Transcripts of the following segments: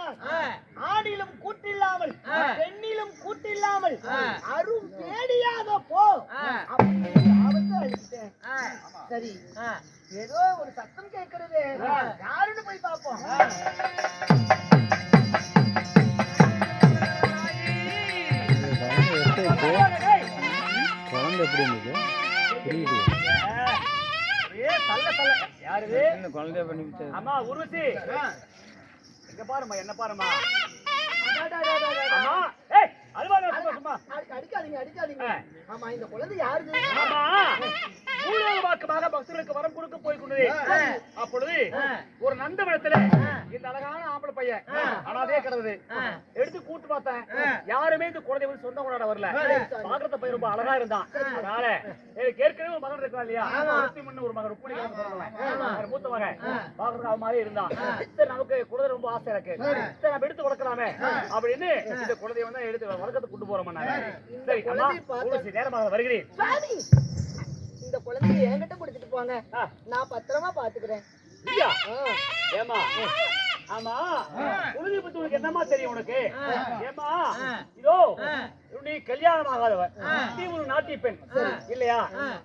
சொன்னார் ஆணிலும் கூட்டில்லாமல் பெண்ணிலும் கூட்டில்லாமல் அரும் பேடியாக போ சரி ஏதோ ஒரு சத்தம் கேட்கிறது யாருன்னு போய் பார்ப்போம் குழந்தை எப்படி இருந்தது புரியுது ஏ தள்ள தள்ள யாரு குழந்தைய பண்ணி அம்மா உருவசி இங்க பாரும்மா என்ன பாரும்மா? அம்மா ஏய் அழுவாத சும்மா. சும்மா அடிக்காதீங்க அடிக்காதீங்க. ஆமா இந்த குழந்தை யாருது ஆமா. வாக்கமாக பக்தர்களுக்கு வரம் கொடுக்க போய் கொண்டது அப்பொழுது ஒரு நந்தவனத்துல இந்த அழகான ஆம்பளை பையன் அனாதே கிடந்தது. பார்த்தேன் யாருமே இந்த குழந்தை வந்து சொந்த கொண்டாட வரல. பாக்குறத பையன் ரொம்ப அழகா இருந்தான் அதனால எனக்கு ஏற்கனவே ஒரு மகன் இருக்கான் இல்லையா? முன்ன ஒரு மகன் பிறந்தவன் மூத்த மகன். பாக்குறதுக்கு அவன் மாதிரி இருந்தான். சரி நமக்கு குழந்தை ரொம்ப ஆசை எனக்கு. சரி. நம்ம எடுத்து வளர்க்கலாமே அப்படின்னு இந்த குழந்தைய வந்து எடுத்து வளர்க்கறதுக்கு கொண்டு போறோம் சரி. அம்மா நேரமாக வருகிறேன். இந்த குழந்தைய என்கிட்ட கொடுத்துட்டு போங்க. நான் பத்திரமா பாத்துக்கிறேன் ஏமா ஆமா உனக்கு என்னமா தெரியும் உனக்கு? ஏமா இதோ நீ கல்யாணம் ஆகாதவ நீ ஒரு நாட்டிய பெண். இல்லையா?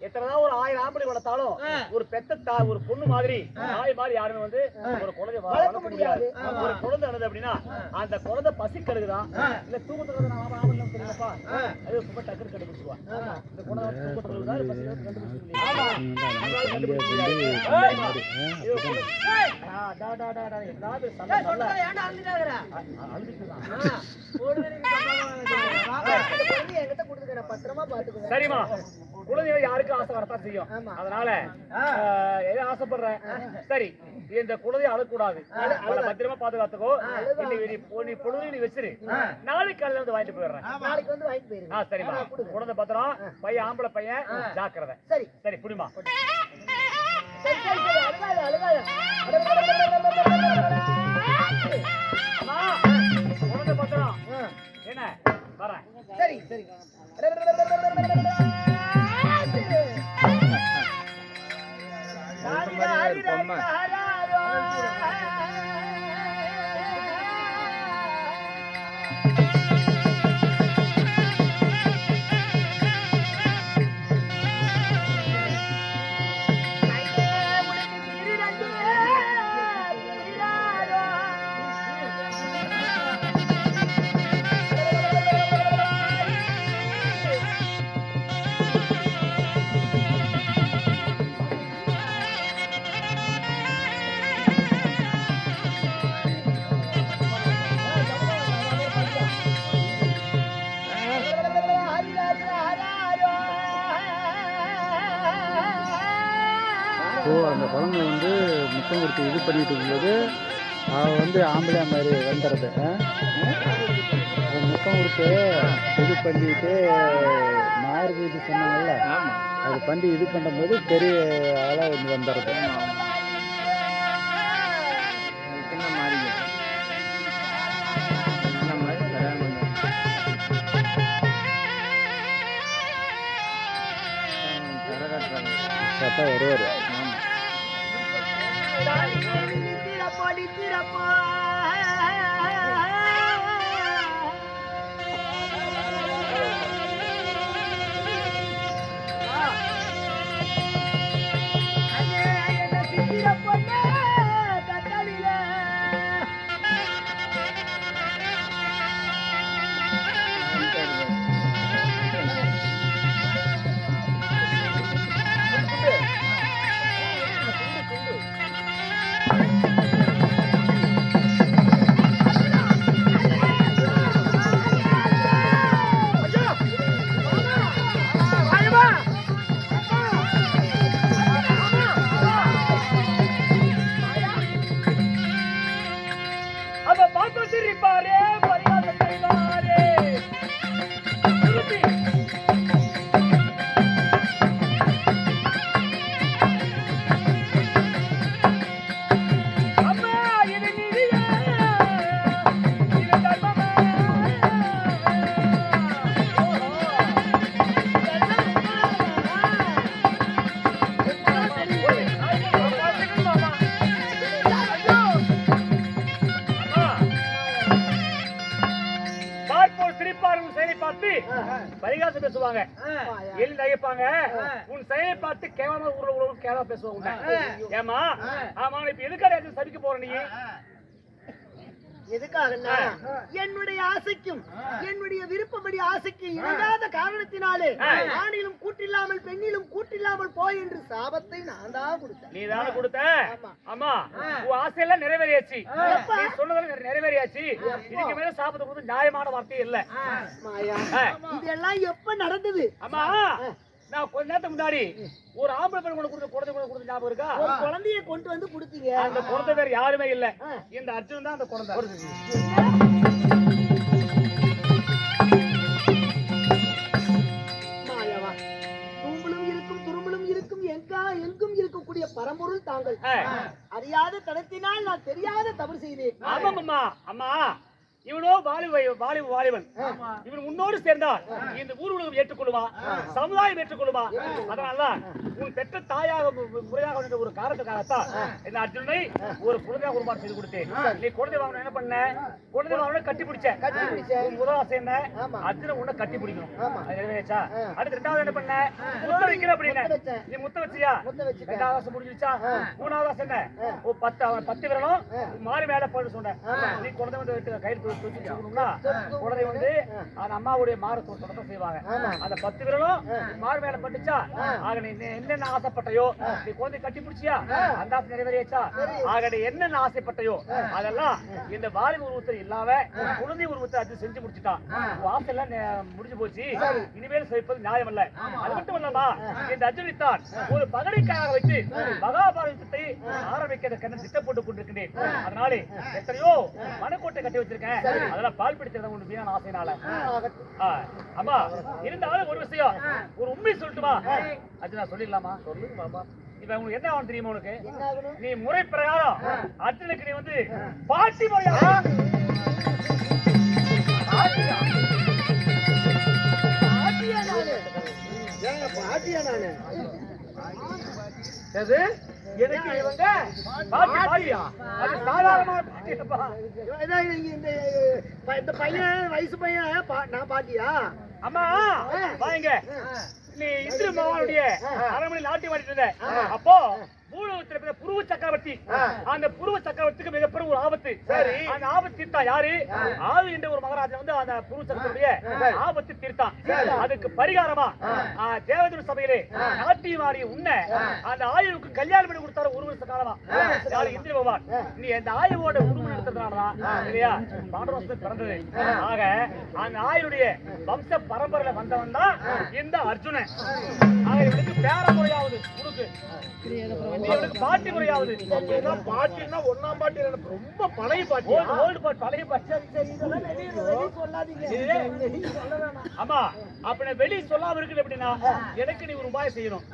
எத்தனைதான் ஒரு ஆயிரம் ஆம்பளை வளர்த்தாலும் ஒரு பெத்த தா ஒரு பொண்ணு மாதிரி தாய் மாதிரி யாருமே வந்து ஒரு குழந்தை வளர்க்க முடியாது. ஒரு குழந்தை அழுது அப்படின்னா அந்த குழந்தை பசி கழுகுதான் இல்ல தூக்கத்துல நான் ஆம்பளை தெரியுமாப்பா? அது ரொம்ப டக்குனு கண்டுபிடிச்சுவா இந்த குழந்தை தூக்கத்துல இருக்குதா, இல்ல பசி சரிம்மா. குழந்தைங்க யாருக்கும் ஆசை வரத்தான் செய்யும். அதனால எதை ஆசைப்படுறேன்? சரி இந்த குழந்தைய அழக்கூடாது. அவளை பத்திரமா பாதுகாத்துக்கோ. நீ பொழுது நீ வச்சிரு. நாளைக்கு காலையில வந்து வாங்கிட்டு போயிடுறேன். நாளைக்கு வந்து வாங்கிட்டு ஆ சரிம்மா. குழந்தை பத்திரம் பையன் ஆம்பளை பையன் ஜாக்கிரதை. சரி. சரி புடிமா சரி சரி சரி அழுகாத அழுகாத. சரி சரி ஸோ அந்த குழந்தை வந்து முத்தம் கொடுத்து இது பண்ணிட்டு இருக்கும்போது அவள் வந்து ஆம்பளையா மாதிரி வந்துடுறது முத்தம் கொடுத்து இது பண்ணிட்டு மார்க்கு இது சொன்னாங்கல்ல அது பண்ணி இது பண்ணும்போது பெரிய ஆளாக வந்து வந்துடுறது கரெக்டாக வருவார். ஆமாம் அவ பார்த்து பரிகாசம் பேசுவாங்க. எள்ளி நகைப்பாங்க. உன் செயலை பார்த்து கேவலமா ஊர்ல உள்ள கேவலமா பேசுவாங்க. ஏமா ஆமா இப்ப எதுக்காக சபிக்க போற நீ? எதுக்காகன்னா என்னுடைய ஆசைக்கும் என்னுடைய விருப்பப்படி ஆசைக்கு இணங்காத காரணத்தினாலே ஆணிலும் கூட்டில்லாமல் பெண்ணிலும் கூட்டில்லாமல் போய் என்று சாபத்தை நான் தான் கொடுத்தேன். நீ தானே கொடுத்த? ஆமா. ஆமா. உன் ஆசையெல்லாம் நிறைவேறியாச்சு? நீ சொன்னதெல்லாம் நிறைவேறியாச்சு. இதுக்கு மேல சாப்பிட்டு கொடுத்து நியாயமான வார்த்தை இல்ல. இதெல்லாம் எப்ப நடந்தது? அம்மா நான் கொஞ்ச நேரத்துக்கு முன்னாடி ஒரு ஆம்பளை பெண் கொண்டு கொடுத்த குழந்தை கொண்டு கொடுத்த ஞாபகம் இருக்கா? ஒரு குழந்தைய கொண்டு வந்து கொடுத்தீங்க. அந்த குழந்தை வேற யாருமே இல்ல. இந்த அர்ஜுன் தான் அந்த குழந்தை. எங்கும் இருக்கக்கூடிய பரம்பொருள் தாங்கள். அறியாத தடத்தினால் நான் தெரியாத தவறு செய்தேன். ஆமாம் அம்மா. அம்மா இவனோ வாலிப வாலிப வாலிபன். இவன் உன்னோடு சேர்ந்தால் இந்த ஊர் உலகம் ஏற்றுக்கொள்ளுமா சமுதாயம் ஏற்றுக்கொள்ளுமா? அதனால உன் பெற்ற தாயாக முறையாக ஒரு காரணத்துக்காகத்தான் இந்த அர்ஜுனனை ஒரு குழந்தையாக உருமாறு செய்து கொடுத்தேன். நீ குழந்தை வாங்கணும் என்ன பண்ண? குழந்தை வாங்கணும் கட்டி பிடிச்ச. கட்டி பிடிச்சேன். உன் முதல் ஆசை என்ன. அர்ஜுன உன்னை கட்டி பிடிக்கணும். நிறைவேச்சா. அடுத்து ரெண்டாவது என்ன பண்ண? முத்த வைக்கிற அப்படின்னு. நீ முத்த வச்சியா. ரெண்டாவது ஆசை முடிஞ்சிருச்சா? மூணாவது ஆசை என்ன? ஓ பத்து அவன் பத்து விரலும் மாறி மேல போட்டு சொன்னேன். நீ குழந்தை வந்து கையில் வச்சுக்கணும்னா குழந்தை வந்து அந்த அம்மாவுடைய மாறு தொடர்ந்து செய்வாங்க. அந்த பத்து விரலும் மாறு மேல பட்டுச்சா? ஆக நீ என்னென்ன ஆசைப்பட்டையோ நீ குழந்தை கட்டி பிடிச்சியா அந்த ஆசை நிறைவேறியாச்சா ஆக நீ என்னென்ன ஆசைப்பட்டையோ அதெல்லாம் இந்த வாலிப உருவத்தை இல்லாம குழந்தை உருவத்தை அது செஞ்சு முடிச்சுட்டான். ஆசை எல்லாம் முடிஞ்சு போச்சு. இனிமேல் செய்ப்பது நியாயம் அல்ல. அது மட்டும் இல்லமா இந்த அர்ஜுனித்தான் ஒரு பகடைக்காக வைத்து மகாபாரதத்தை ஆரம்பிக்க கண்ண திட்டம் போட்டுக் கொண்டிருக்கிறேன். அதனாலே எத்தனையோ மனக்கோட்டை கட்டி வச்சிருக்கேன். அதெல்லாம் பால் பிடிச்சிருந்த ஒண்ணு வீணான ஆசைனால அம்மா இருந்தாலும் ஒரு விஷயம். ஒரு உண்மை சொல்லட்டுமா? அர்ஜுனா சொல்லிடலாமா? சொல்லுங்க மாமா இப்ப உங்களுக்கு என்ன ஆகும் தெரியுமா உனக்கு? நீ முறை பிரகாரம் அர்ஜுனுக்கு நீ வந்து பாட்டி முறையா? நானு? பாட்டியா நானு? எது? எனக்கு இவங்க பாட்டி பாட்டியா? அது சாதாரணமான பாட்டியப்பா இந்த பையன் வயசு பையன் நான் பாட்டியா? அம்மா வாங்க. நீ இந்திர மகானுடைய அரண்மனையில் நாட்டி மாட்டிட்டு இருந்த. அப்போ பூலோகத்துல இருக்கிற புருவ சக்கரவர்த்தி. அந்த புருவ சக்கரவர்த்திக்கு மிகப்பெரிய ஒரு ஆபத்து. சரி. அந்த ஆபத்து தீர்த்தான் யாரு? ஆவி என்ற ஒரு மகாராஜா வந்து அந்த புருவ சக்கரவர்த்திய ஆபத்து தீர்த்தான். அதுக்கு பரிகாரமா தேவதூர் சபையிலே நாட்டியமாடி உன்ன அந்த ஆயுவுக்கு கல்யாணம் பண்ணி கொடுத்தாரு ஒரு வருஷ காலமா. யாரு? இந்திர பகவான். நீ அந்த ஆயுவோட உருவம் எடுத்ததுனாலதான் இல்லையா? பாண்டவசம் பிறந்தது. ஆக அந்த ஆயுடைய வம்ச பரம்பரையில வந்தவன் தான் இந்த அர்ஜுனன். ஆக இவனுக்கு பேர முறையாவது உனக்கு. பாட்டி முறையாவது. பாட்டின்னா ஒன்னாம் பாட்டி ரொம்ப பழைய பாட்டி ஓல்டு பாட்டு பழைய பாட்டு. ஆமா அப்ப வெளிய சொல்லாம இருக்குது அப்படின்னா எனக்கு நீ ஒரு உபாயம் செய்யணும்.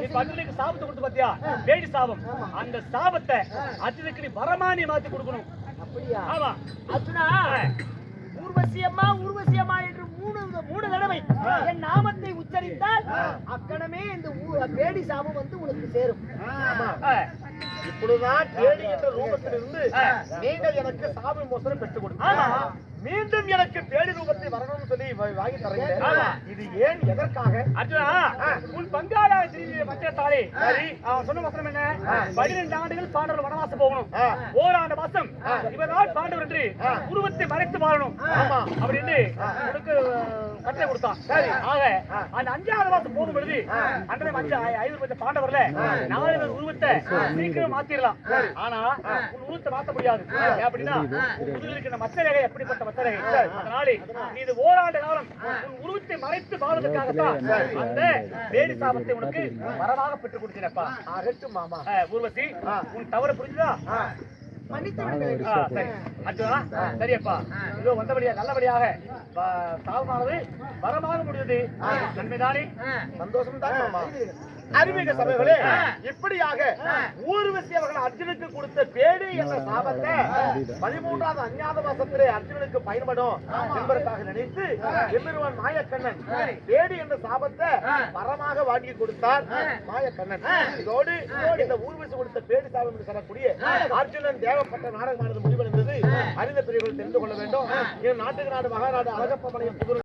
நீ பக்கத்துக்கு சாபத்தை கொடுத்து பாத்தியா? வேடி சாபம். அந்த சாபத்தை அர்ஜுனுக்கு நீ வரமானி மாத்தி கொடுக்கணும். அப்படியா? ஆமா. அர்ஜுனா ஊர்வசியம்மா ஊர்வசியம்மா என்று மூணு மூணு தடவை என் நாமத்தை உச்சரித்தால் அக்கணமே இந்த பேடி சாபம் வந்து உனக்கு சேரும். ஆ. இப்படிதான் தேடி என்ற ரூபத்திலிருந்து நீங்கள் எனக்கு சாமி மோசனம் பெற்றுக் கொடுத்தீங்க. மீண்டும் எனக்கு தேடி ரூபத்தை வரணும்னு சொல்லி வாங்கி தரீங்க. இது ஏன் எதற்காக? அர்ஜுனா உன் பங்காள திரும்பி மத்தியத்தாலே சரி அவன் சொன்ன வசனம் என்ன? பன்னிரண்டு ஆண்டுகள் பாண்டவர் வனவாசம் போகணும். ஓராண்டு மாசம். இவனால் பாண்டவர் என்று உருவத்தை மறைத்து வாழணும். அப்படின்னு உனக்கு கட்டளை கொடுத்தான். சரி. ஆக அந்த அஞ்சாவது மாசம் போகும் பொழுது அன்றைய அஞ்சு ஐநூறு பேர் பாண்டவர்ல நாலு உருவத்தை சீக்கிரம் மாத்திரலாம். ஆனா உன் உருவத்தை மாத்த முடியாது. அப்படின்னா முதுகில் இருக்கிற மச்சரகை எப்படிப்பட்ட இது ஓராண்டு காலம் உன் உருவத்தை மறைத்து வாழ்வதற்காகத்தான் அந்த வேடி சாபத்தை உனக்கு வரமாக பெற்றுக் கொடுத்தேனப்பா. மாமா. ஊர்வசி உன் தவறு புரிஞ்சுதா? சரியப்பா. இதோ வந்தபடியா நல்லபடியாக சாபமானது வரமாக முடியுது நன்மைதானே? சந்தோஷம் தான் மாமா அறிவிக சபைகளே இப்படியாக ஊர்வசி அவர்கள் அர்ஜுனுக்கு கொடுத்த பேடி என்ற சாபத்தை பதிமூன்றாவது அஞ்ஞாத மாசத்திலே அர்ஜுனனுக்கு பயன்படும் என்பதற்காக நினைத்து எம்மிருவன் மாயக்கண்ணன் பேடி என்ற சாபத்தை வரமாக வாங்கி கொடுத்தார் மாயக்கண்ணன் இதோடு இந்த ஊர்வசி கொடுத்த பேடி சாபம் என்று சொல்லக்கூடிய அர்ஜுனன் தேவப்பட்ட நாடகமானது முடிவடைந்தது அறிந்த பிரிவுகள் தெரிந்து கொள்ள வேண்டும் நாட்டுக்கு நாடு மகாநாடு அழகப்பமனையும் புது